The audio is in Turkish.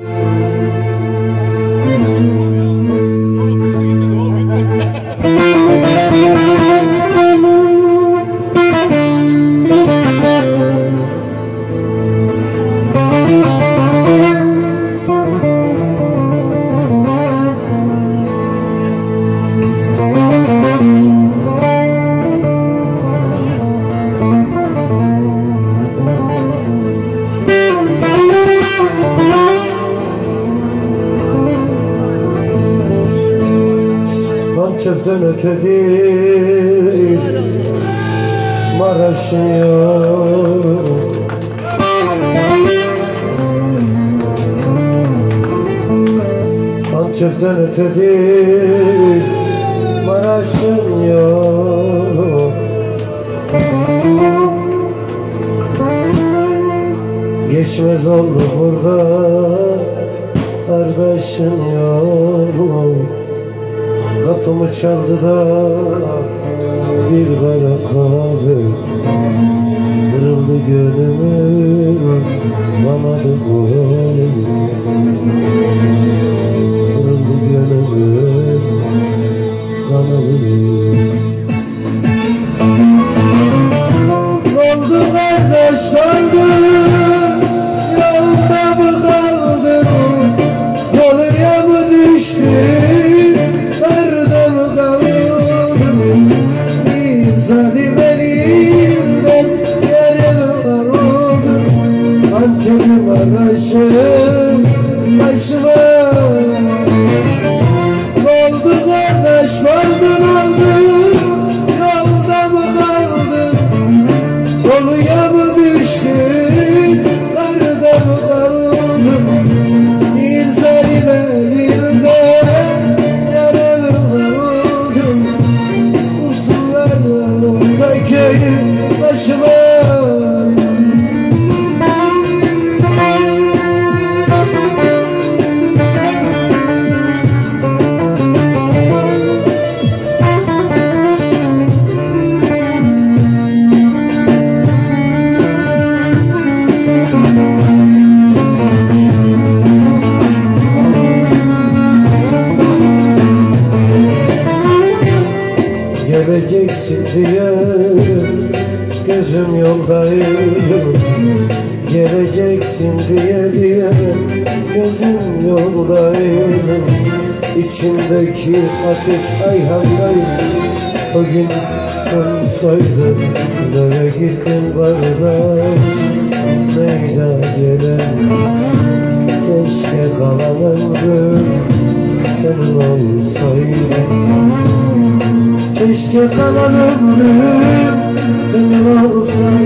Música öte değil Maraş'ın yolu Hançerden öte değil Maraş'ın yolu Geçmez oldu burada. Kardeşin yolu Kapımı çaldı da bir kara kahve Kırıldı gönlümün kanadı kolay Kırıldı Geleceksin diye gözüm yoldayım Geleceksin diye diye. Gözüm yoldayım İçimdeki ateş ayhanlayım. O gün sönsaydı Nereye gittin kardeş Meyda gelen Keşke kalan ömrüm Senin olsaydı Keşke kalan ömrüm senin olsaydı